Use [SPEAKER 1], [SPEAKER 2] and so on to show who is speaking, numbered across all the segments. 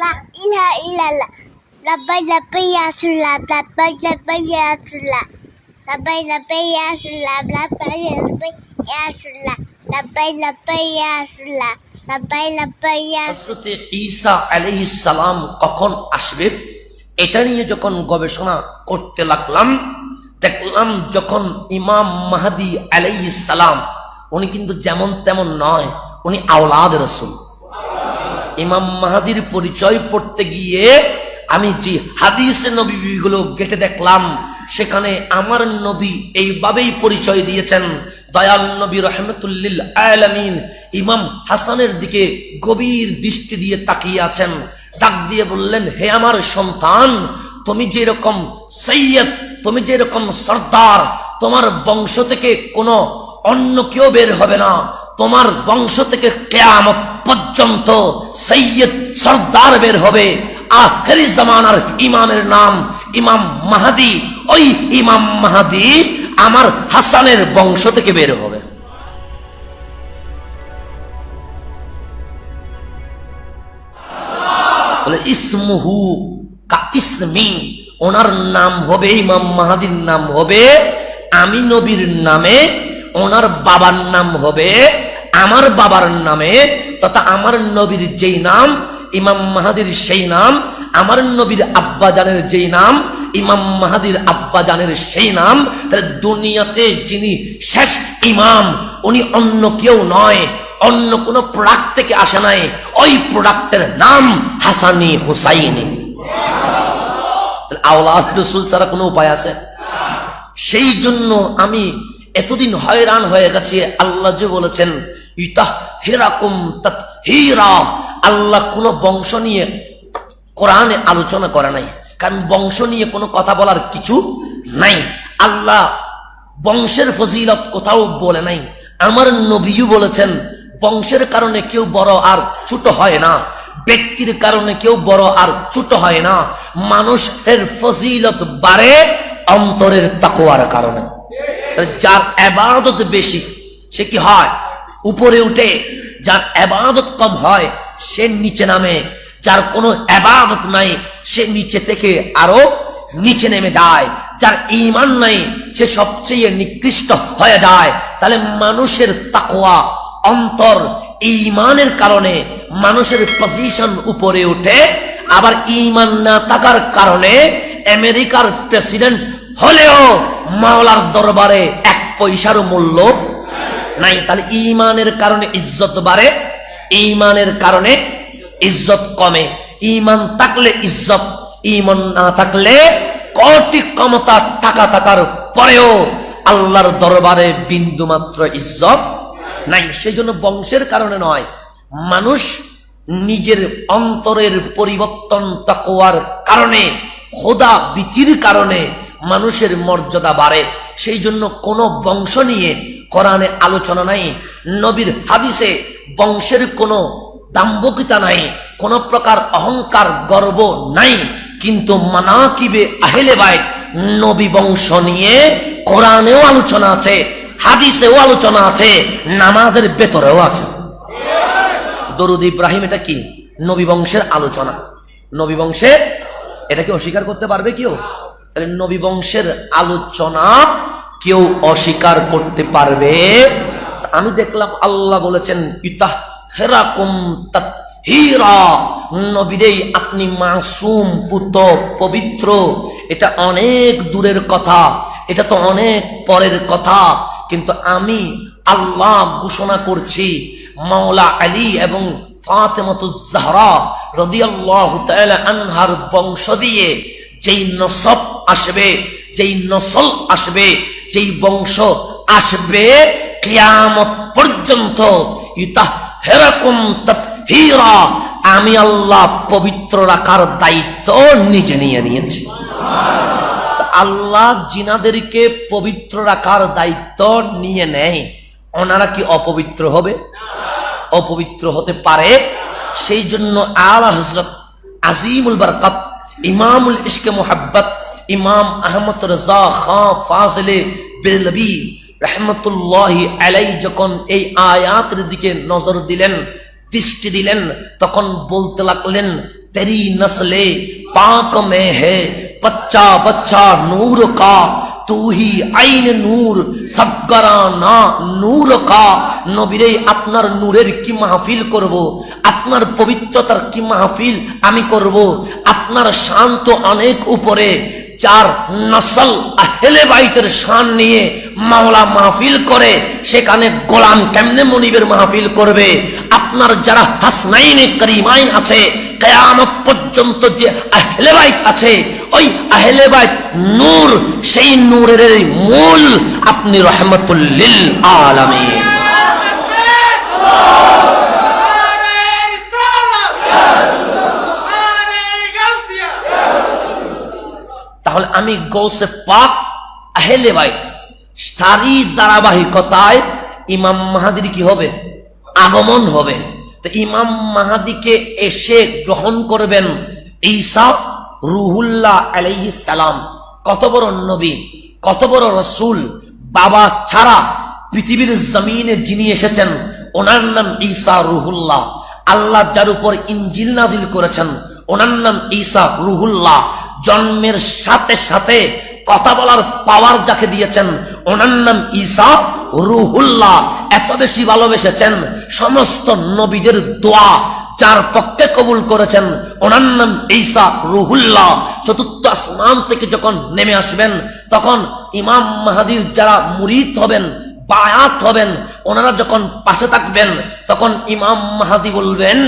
[SPEAKER 1] লা ইলাহা ইল্লাল্লাহ লাব্বাই লাব্বাই ইয়া রাসূলুল্লাহ লাব্বাই লাব্বাই
[SPEAKER 2] ইয়া রাসূলুল্লাহ লাব্বাই লাব্বাই কখন আসবে? এটা নিয়ে যখন গবেষণা করতে লাগলাম, দেখলাম যখন ইমাম মাহাদি আলাইহিস সালাম, উনি কিন্তু যেমন তেমন নয়, উনি আওলাদ রসুল। ইমাম মাহাদির পরিচয় পড়তে গিয়ে আমি যে হাদিস নবীগুলো গেটে দেখলাম, সেখানে আমার নবী এইভাবেই পরিচয় দিয়েছেন। দয়াল নবী রহমতুল্লিল আলামিন ইমাম হাসানের দিকে গভীর দৃষ্টি দিয়ে তাকিয়ে আছেন। ডাক দিয়ে বললেন, হে আমার সন্তান, তুমি যেরকম সৈয়দ, তুমি যেরকম সর্দার, তোমার বংশ থেকে কোনো অন্য কেউ বের হবে না। তোমার বংশ থেকে কেয়ামত পর্যন্ত সৈয়দ সর্দার বের হবে। আখেরি জামানার ইমামের নাম ইমাম মাহাদি। ওই ইমাম মাহাদি আমার হাসানের বংশ থেকে বের হবে। কা ইসমি। ওনার নাম হবে, ইমাম মাহাদির নাম হবে, আমি নবীর নামে। ওনার বাবার নাম হবে, আমার বাবার নামে তথা আমার নবীর যেই নাম, ইমাম মাহাদির সেই নাম, আমার নবীর আব্বা জানের যেই নাম, ইমাম মাহাদির আব্বা জানের সেই নাম, তাহলে দুনিয়াতে যিনি শেষ ইমাম, উনি অন্য কেউ নয়, অন্য কোন প্রোডাক্ট থেকে আসে নাই, ওই প্রোডাক্টের নাম হাসানি হুসাইনি। আওলাদ রসুল ছাড়া কোনো উপায় আছে? সেই জন্য আমি এতদিন হয়রান হয়ে গেছি, আল্লাহ বলেছেন আল্লাহ কোন বংশ নিয়ে কোরআনে আলোচনা করে নাই। কারণ বংশ নিয়ে কোনো কথা বলার কিছু নাই। আল্লাহ বংশের ফজিলত কোথাও বলে নাই। আমার নবীও বলেছেন, বংশের কারণে কেউ বড় আর ছোট হয় না। ব্যক্তির কারণে কেউ বড় আর ছোট হয় না। মানুষের ফজিলত বাড়ে অন্তরের তাকোয়ার কারণে। যার এবাদত বেশি, সে কি হয়? উপরে উঠে যার এবাদত কম হয়, সে নিচে নামে। যার কোনো এবাদত নাই, সে নিচে থেকে আরও নিচে নেমে যায়। যার ইমান নাই, সে সবচেয়ে নিকৃষ্ট হয়ে যায়। তাহলে মানুষের তাকোয়া অন্তর ইমানের কারণে মানুষের পজিশন উপরে উঠে। আবার ইমান না থাকার কারণে আমেরিকার প্রেসিডেন্ট হলেও মাওলার দরবারে এক পয়সার মূল্য নাই, তাহলে ইমানের কারণে ইজ্জত বাড়ে ইমানের কারণে ইজ্জত কমে। ইমান থাকলে ইজ্জত ইমান না থাকলে কোটি ক্ষমতা টাকা থাকার পরেও আল্লাহর দরবারে বিন্দু মাত্র ইজ্জত নাই। সেই জন্য বংশের কারণে নয়, মানুষ নিজের অন্তরের পরিবর্তন তাকোয়ার কারণে, খোদা বিতির কারণে মানুষের মর্যাদা বাড়ে। সেই জন্য কোনো বংশ নিয়ে কোরআনে আলোচনা নাই, নবীর হাদিসে বংশের কোনো দাম্ভকিতা নাই, কোন প্রকার অহংকার, গর্ব নাই, কিন্তু মানাকিবে আহেলে বাইত নবী বংশ নিয়ে কোরআনেও আলোচনা আছে, হাদিসেও আলোচনা আছে, নামাজের ভেতরেও আছে। দরুদ ইব্রাহিম এটা কি? নবী বংশের আলোচনা। নবী বংশের? এটাকে অস্বীকার করতে পারবে কেউ? তাহলে নবী বংশের আলোচনা কেউ অস্বীকার করতে পারবে। আমি দেখলাম আল্লাহ বলেছেন, ইতাহ হেরাকুম হীরা নবীরেই আপনি মাসুম, পুত, পবিত্র। এটা অনেক দূরের কথা, এটা তো অনেক পরের কথা। কিন্তু আমি আল্লাহ ঘোষণা করছি, মাওলা আলী এবং ফাতেমতুজাহরা রদিয়াল্লাহু তাআলা আনহার বংশ দিয়ে যেই নসব আসবে, যেই নসল আসবে যেই বংশ আসবে, কিয়ামত পর্যন্ত আমি আল্লাহ পবিত্র রাখার দায়িত্ব নিজে নিয়ে নিয়েছি। আল্লাহ জিনাদেরকে পবিত্র রাখার দায়িত্ব নিয়ে নেয়। ওনারা কি অপবিত্র হবে? অপবিত্র হতে পারে। সেই জন্য আলা হজরত আজিমুল বরকত, ইমামুল ইশকে মোহাব্বত ইমাম আহমদ রাজা খা ফাজলে বেলবি রহমতুল্লাহ আলাই যখন এই আয়াতের দিকে নজর দিলেন, দৃষ্টি দিলেন, তখন বলতে লাগলেন, তেরি নসলে পাক মে হে বচ্চা বচ্চা নূর কা তুহি আইন নূর, সবগরা না নূর কা নবীরে, আপনার নূরের কি মাহফিল করব। আপনার পবিত্রতার কি মাহফিল আমি করব। আপনার শান্ত অনেক উপরে চার নসল আহলে বাইতের শান নিয়ে মাওলা মাহফিল করে, সেখানে গোলাম কেমনে মনিবের মাহফিল করবে? আপনার যারা হাসনাইনে করিমাইন আছে, কেয়ামত পর্যন্ত যে আহলে বাইত আছে, ওই আহলে বাইত নূর, সেই নূরের মূল আপনি রহমতুল্লিল আলামিন। তাহলে আমি গৌসে পাক আহেলে ভাই তারই ধারাবাহিকতায় ইমাম মাহাদির কি হবে? আগমন হবে। তো ইমাম মাহাদিকে এসে গ্রহণ করবেন ঈসা রুহুল্লাহ আলাইহি সালাম। কত বড় নবী, কত বড় রসুল, বাবা ছাড়া পৃথিবীর জমিনে যিনি এসেছেন, ওনার নাম ঈসা রুহুল্লাহ। আল্লাহ যার উপর ইঞ্জিল নাজিল করেছেন, ওনার নাম ঈসা রুহুল্লাহ। জন্মের সাথে সাথে কথা বলার পাওয়ার যাকে দিয়েছেন, ওনার নাম ঈসা রুহুল্লাহ। এত বেশি ভালোবেসেছেন, সমস্ত নবীদের দোয়া যার পক্ষে কবুল করেছেন, ওনার নাম ঈসা রুহুল্লাহ। চতুর্থ আসমান থেকে যখন নেমে আসবেন, তখন ইমাম মাহাদির যারা মুরিদ হবেন, বায়াত হবেন, ওনারা যখন পাশে থাকবেন, তখন ইমাম মাহাদি বলবেন,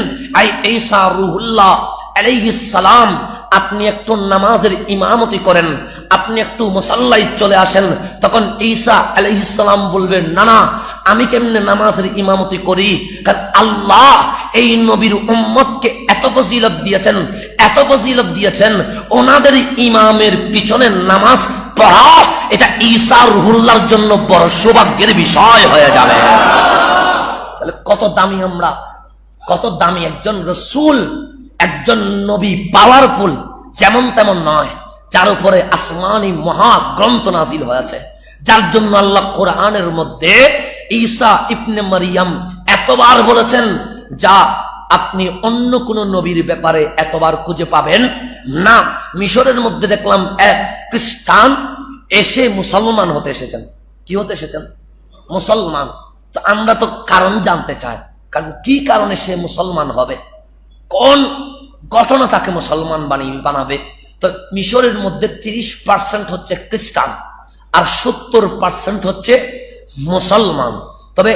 [SPEAKER 2] আই ঈসা রুহুল্লাহ আলাইহিস সালাম আপনি একটু নামাজের ইমামতি করেন, আপনি একটু মুসাল্লাই চলে আসেন, তখন ঈসা আলাইহিসসালাম বলবেন না না আমি কেমনে নামাজের ইমামতি করি? কারণ আল্লাহ এই নবীর উম্মতকে এত ফজিলত দিয়েছেন, এত ফজিলত দিয়েছেন, ওনাদের ইমামের পিছনে নামাজ পড়া, এটা ঈসা রুহুল্লাহর জন্য বড় সৌভাগ্যের বিষয় হয়ে যাবে। তাহলে কত দামি আমরা, কত দামি একজন রসুল একজন নবী পাওয়ারফুল যেমন তেমন নয়। যার উপরে আসমানি মহা গ্রন্থ নাজিল হয়েছে। যার জন্য আল্লাহ কোরআনের মধ্যে ঈসা ইবনে মারিয়াম এতবার বলেছেন, যা আপনি অন্য কোন নবীর ব্যাপারে এতবার খুঁজে পাবেন না। মিশরের মধ্যে দেখলাম এক খ্রিস্টান এসে মুসলমান হতে এসেছেন। কি হতে এসেছেন? মুসলমান। তো আমরা তো কারণ জানতে চাই। কারণ কি কারণে সে মুসলমান হবে? কোন ঘটনা তাকে মুসলমান বানিয়ে বানাবে। তো মিশরের মধ্যে তিরিশ পার্সেন্ট হচ্ছে খ্রিস্টান আর সত্তর পার্সেন্ট হচ্ছে মুসলমান। তবে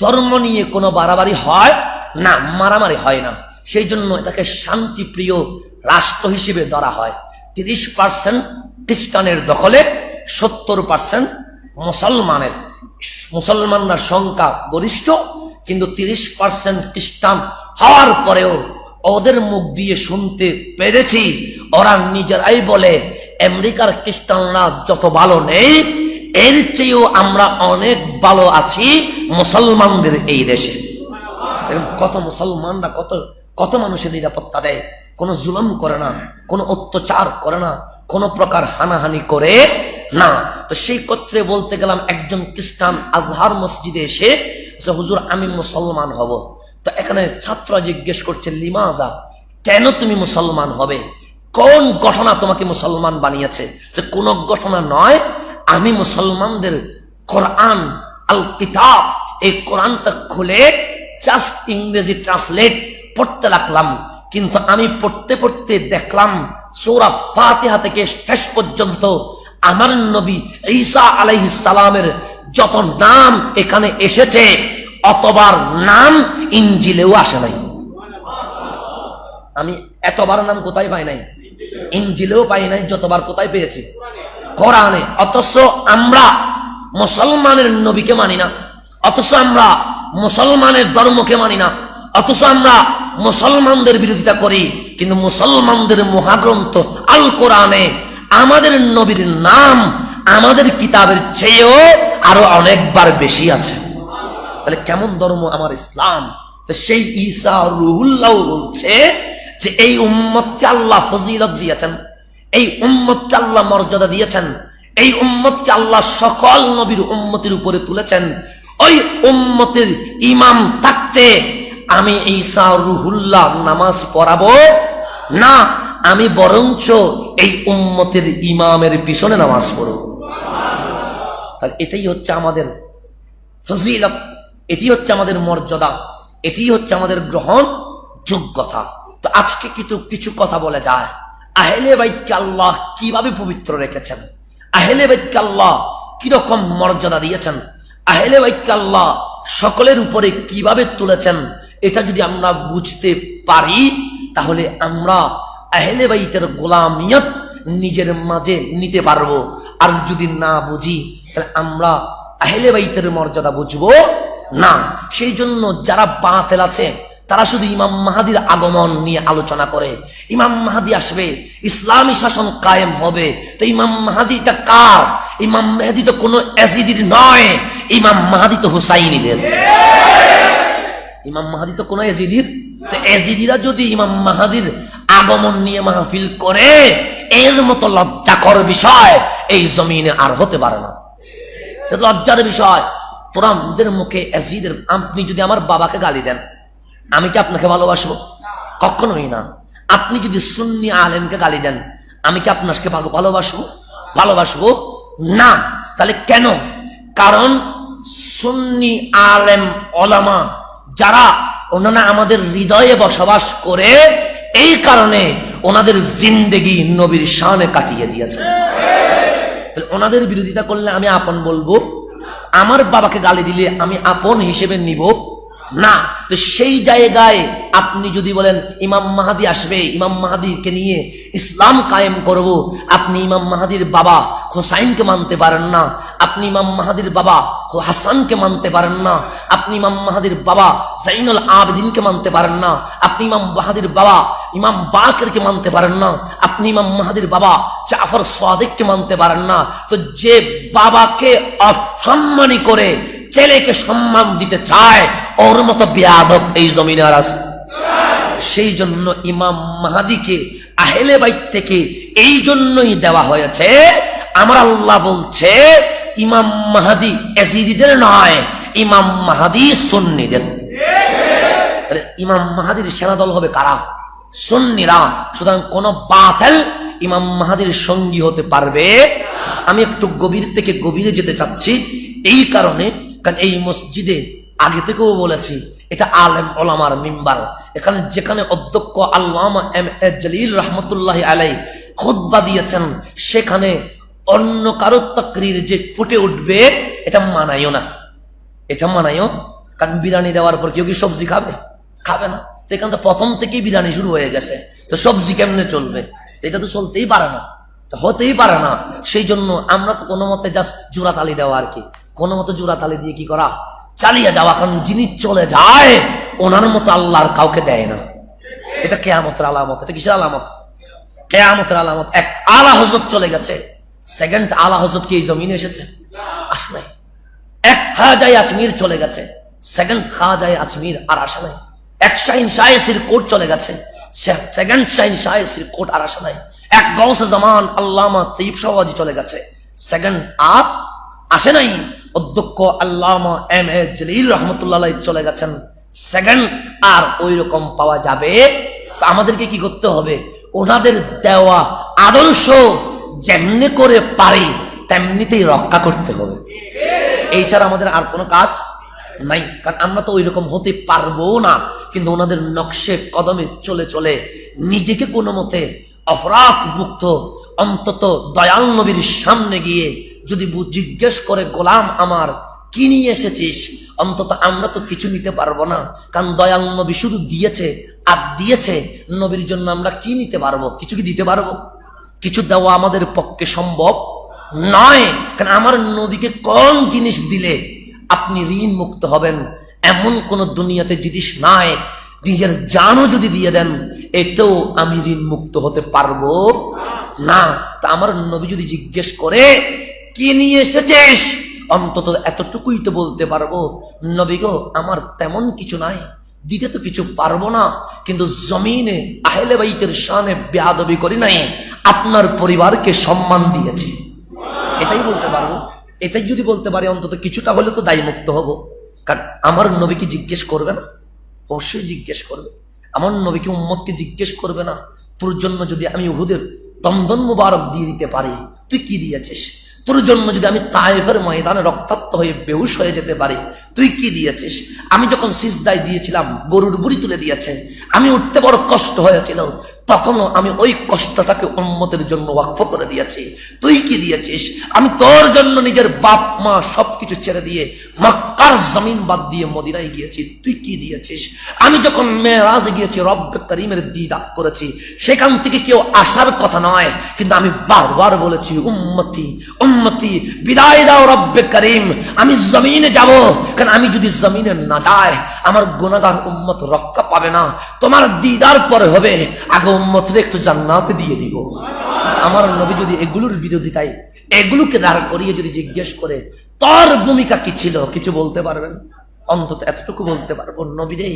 [SPEAKER 2] ধর্ম নিয়ে কোনো বাড়াবাড়ি হয় না, মারামারি হয় না। সেই জন্য এটাকে শান্তিপ্রিয় রাষ্ট্র হিসেবে ধরা হয়। তিরিশ পার্সেন্ট খ্রিস্টানের দখলে, সত্তর পার্সেন্ট মুসলমানের। মুসলমানরা সংখ্যা গরিষ্ঠ, কিন্তু তিরিশ পার্সেন্ট খ্রিস্টান হওয়ার পরেও ওদের মুখ দিয়ে শুনতে পেরেছি। ওরা নিজেরাই বলে, আমেরিকার খ্রিস্টানরা যত ভালো নেই, এর চেয়েও আমরা অনেক ভালো আছি মুসলমানদের এই দেশে। কত মুসলমানরা, কত কত মানুষের নিরাপত্তা দেয়। কোনো জুলম করে না, কোনো অত্যাচার করে না, কোনো প্রকার হানাহানি করে না। তো সেই কত্রে বলতে গেলাম, একজন খ্রিস্টান আজহার মসজিদে এসে হুজুর, আমি মুসলমান হব। তো এখানে ছাত্ররা জিজ্ঞেস করছে, লিমাজা, কেন তুমি মুসলমান হবে? কোন ঘটনা তোমাকে মুসলমান বানিয়েছে? যে কোন ঘটনা নয়, আমি মুসলমানদের কোরআন আল কিতাব এই কোরআনটা খুলে জাস্ট ইংরেজি ট্রান্সলেট পড়তে লাগলাম। কিন্তু আমি পড়তে পড়তে দেখলাম, সৌরা ফাতিহা থেকে শেষ পর্যন্ত আমার নবী ঈসা আলাইহিস সালামের যত নাম এখানে এসেছে অতবার নাম ইঞ্জিলেও আসে নাই। আমি এতবার নাম কোথায় পাই নাই? ইঞ্জিলেও পাই নাই, যতবার কোথায় পেয়েছি। কোরআনে, অথচ আমরা মুসলমানের নবীকে মানি না, অথচ আমরা মুসলমানের ধর্মকে মানি না, অথচ আমরা মুসলমানদের বিরোধিতা করি, কিন্তু মুসলমানদের মহাগ্রন্থ আল কোরআনে আমাদের নবীর নাম, আমাদের কিতাবের চেয়েও আরও অনেকবার বেশি আছে। তাহলে কেমন ধর্ম আমার ইসলাম? সেই ঈসা রুহুল্লাহ বলছে যে এই উম্মতকে আল্লাহ ফজিলত দিয়েছেন। এই উম্মতকে আল্লাহ মর্যাদা দিয়েছেন। এই উম্মতকে আল্লাহ সকল নবীর উম্মতির উপরে তুলেছেন। ওই উম্মতের ইমাম থাকতে আমি ঈসা রুহুল্লাহ নামাজ পড়াবো না, আমি বরঞ্চ এই উম্মতের ইমামের পিছনে নামাজ পড়ব। এটাই হচ্ছে আমাদের ফজিলত। এটি হচ্ছে আমাদের মর্যাদা এটি হচ্ছে আমাদের গ্রহণ যোগ্যতা। তো আজকে কিন্তু কিছু কথা বলে যায়। আহেলে বাইতকে আল্লাহ কীভাবে পবিত্র রেখেছেন? আহেলে বাইতকে আল্লাহ কীরকম মর্যাদা দিয়েছেন? আহেলে বাইতকে আল্লাহ সকলের উপরে কীভাবে তুলেছেন? এটা যদি আমরা বুঝতে পারি, তাহলে আমরা আহেলে বাইতের গোলামিয়ত নিজের মাঝে নিতে পারব। আর যদি না বুঝি, তাহলে আমরা আহেলে বাইতের মর্যাদা বুঝব না সেই জন্য যারা বাতেল আছে তারা শুধু ইমাম মাহাদির আগমন নিয়ে আলোচনা করে। ইমাম মাহাদি আসবে, ইসলামী শাসন কায়েম হবে। তো ইমাম মাহাদিটা কার? ইমাম মেহাদি তো কোনো অ্যাসিডির নয়, ইমাম মাহাদি তো হুসাইনিদের। ইমাম মাহাদি তো কোনো এজিদির তো এজিদিরা যদি ইমাম মাহাদির আগমন নিয়ে মাহফিল করে, এর মতো লজ্জাকর বিষয় এই জমিনে আর হতে পারে না। লজ্জার বিষয় তোরা আমাদের মুখে এজিদের আপনি যদি আমার বাবাকে গালি দেন, আমি কি আপনাকে ভালোবাসবো? কখনোই না। আপনি যদি সুন্নি আলেমকে গালি দেন, আমি কি আপনাকে ভালো, ভালোবাসবো? ভালোবাসবো না। তাহলে কেন? কারণ সুন্নি আলেম, ওলামা, যারা ওনারা আমাদের হৃদয়ে বসবাস করে, এই কারণে ওনাদের জিন্দেগি নবীর শানে কাটিয়ে দিয়েছে। ওনাদের বিরোধিতা করলে আমি আপন বলব আমার বাবাকে গালি দিলে আমি আপন হিসেবে নিব? না। তো সেই জায়গায় আপনি যদি বলেন, ইমাম মাহাদি আসবে, ইমাম মাহাদিকে নিয়ে ইসলাম কায়েম করব। আপনি ইমাম মাহাদির বাবা হোসাইনকে মানতে পারেন না। আপনি ইমাম মাহাদির বাবা হাসানকে মানতে পারেন না। আপনি ইমাম মাহাদির বাবা জাইনুল আবেদিনকে মানতে পারেন না। আপনি ইমাম মাহাদির বাবা ইমাম বাকেরকে মানতে পারেন না, আপনি ইমাম মাহাদির বাবা, জাফর সাদেককে মানতে পারেন না। তো যে বাবাকে অসম্মানী করে ছেলেকে সম্মান দিতে চায়, ওর মতো বেয়াদব এই জমিনে আর আছে। সেই জন্য ইমাম মাহাদিকে আহেলে বাইত থেকে এই জন্যই দেওয়া হয়েছে, আমার আল্লাহ বলছে, ইমাম মাহাদি এসিদিদের নয়, ইমাম মাহাদি সুন্নিদের। ইমাম মাহাদির সেনাদল হবে কারা? সুন্নিরা। সুতরাং কোন বাতেল ইমাম মাহাদির সঙ্গী হতে পারবে। আমি একটু গভীর থেকে গভীরে যেতে চাচ্ছি। এই কারণে, কারণ এই মসজিদে আগে থেকেও বলেছি, এটা আলেম ওলামার মিম্বার। এখানে যেখানে অধ্যক্ষ আল্লামা এম এ জলিল রহমতুল্লাহ আলাই খুদ্া দিয়েছেন, সেখানে অন্য কারও তকরির যে ফুটে উঠবে, এটা মানাইও না। এটা মানাইও কারণ বিরিয়ানি দেওয়ার পর কেউ কি সবজি খাবে? খাবে না। এখানে তো প্রথম থেকেই বিরিয়ানি শুরু হয়ে গেছে। তো সবজি কেমনে চলবে? এটা তো চলতেই পারে না। তো হতেই পারে না। সেই জন্য আমরা তো কোনো মতে জাস্ট জোড়া তালি দেওয়া আর কি। কোনো মতো জোড়া তালি দিয়ে কি করা? চালিয়ে যাওয়া। কারণ যিনি চলে যায়, ওনার মতো আল্লাহর কাউকে দেয় না। এটা কেয়ামতের আলামত। এটা কিসের আলামত? কেয়ামতের আলামত। এক আলা হজরত চলে গেছে। সেকেন্ড আলা হজরত কি এই জমিনে এসেছে? আসে এক খাজাই আজমির চলে গেছে। সেকেন্ড খাজাই আজমির আর আসে নাই। এক শাহিন শাহেসির কোট চলে গেছে। সেকেন্ড শাহিন শাহেসির কোট আর আসে নাই। এক গৌসে জামান আল্লামা তৈব চলে গেছে। সেকেন্ড আর আসে নাই। অধ্যক্ষ আল্লামা এম এ জলিল রহমতুল্লাহ চলে গেছেন। সেকেন্ড আর ওই রকম পাওয়া যাবে। তো আমাদেরকে কি করতে হবে? ওনাদের দেওয়া আদর্শ যেমনি করে পারি, তেমনিতেই রক্ষা করতে হবে। এই ছাড়া আমাদের আর কোনো কাজ নাই, কারণ আমরা তো ওই রকম হতে পারব না। কিন্তু ওনাদের নকশে কদমে চলে চলে নিজেকে কোনো মতে অপরাধ মুক্ত অন্তত দয়াল নবীর সামনে গিয়ে যদি জিজ্ঞেস করে, গোলাম আমার, কি নিয়ে এসেছিস? অন্তত আমরা তো কিছু নিতে পারব না। কারণ দয়াল নবী শুধু দিয়েছে আর দিয়েছে, নবীর জন্য আমরা কি নিতে পারব? কিছু কি দিতে পারব? কিছু দেওয়া আমাদের পক্ষে সম্ভব নয়। কারণ আমার নবীকে কোন জিনিস দিলে আপনি ঋণ মুক্ত হবেন। এমন কোন দুনিয়াতে জিনিস নাই, নিজের জানও যদি দিয়ে দেন, এতেও আমি ঋণ মুক্ত হতে পারব। না, তা আমার নবী যদি জিজ্ঞেস করে, কি নিয়ে এসেছিস? অন্তত এতটুকুই তো বলতে পারব। নবী গো, আমার তেমন কিছু নাই, দিতে তো কিছু পারব না, কিন্তু জমিনে আহলে বাইতের শানে বেয়াদবি করি নাই, আপনার পরিবারকে সম্মান দিয়েছি। এটাই যদি বলতে পারি, অন্তত কিছুটা হলে তো দায়ী মুক্ত হব। কারণ আমার নবীকে জিজ্ঞেস করবে না। অবশ্যই জিজ্ঞেস করবে। আমার নবীকে, উম্মতকে জিজ্ঞেস করবে না। তোর জন্য যদি আমি উহুদের দমদম মুবারক দিয়ে দিতে পারি, তুই কি দিয়েছিস? তোর জন্য যদি আমি তায়েফের ময়দানে রক্তাক্ত হয়ে বেহুশ হয়ে যেতে পারি, তুই কি দিয়েছিস? আমি যখন সিজদায় দিয়েছিলাম, গরুর বুড়ি তুলে দিয়েছে। আমি উঠতে বড় কষ্ট হয়েছিল। তখনও আমি ওই কষ্টটাকে উন্মতের জন্য ওয়াকফ করে দিয়েছি। তুই কি দিয়েছিস? আমি তোর জন্য নিজের বাপ, মা সবকিছু ছেড়ে দিয়ে মক্কার জমিন বাদ দিয়ে মদিনায় গিয়েছি। তুই কি দিয়েছিস? আমি যখন মেয়েরাজে গিয়েছি, রব্ব করিমের দিদার করেছি। সেখান থেকে কেউ আসার কথা নয়, কিন্তু আমি বারবার বলেছি, উম্মতি উম্মতি, বিদায় দাও রব্বে করিম, আমি জমিনে যাব। কারণ আমি যদি জমিনে না যাই, আমার গুণাগার উম্মত রক্ষা পাবে না। তোমার দিদার পরে হবে আগে উম্মতরে একটু জান্নাতে দিয়ে দিব। আমার নবী যদি এগুলোর বিরোধিতায়, এগুলোকে দাঁড় করিয়ে যদি জিজ্ঞেস করে, তোর ভূমিকা কি ছিল, কিছু বলতে পারবেন? অন্তত এতটুকু বলতে পারব, নবী রে,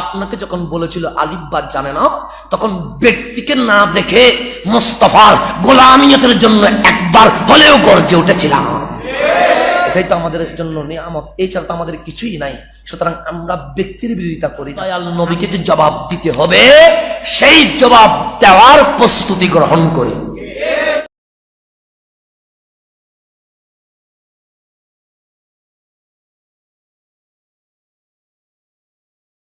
[SPEAKER 2] আপনাকে যখন বলেছিল আলিব্বাদ জানে না, তখন ব্যক্তিকে না দেখে মোস্তফার গোলামিয়তের জন্য একবার হলেও গর্জে উঠেছিলাম। এটাই তো আমাদের জন্য নিয়ামত। এছাড়া তো আমাদের কিছুই নাই। সুতরাং আমরা ব্যক্তির বিরোধিতা করি দয়াল নবীকে যে জবাব দিতে হবে সেই জবাব দেওয়ার প্রস্তুতি গ্রহণ করি।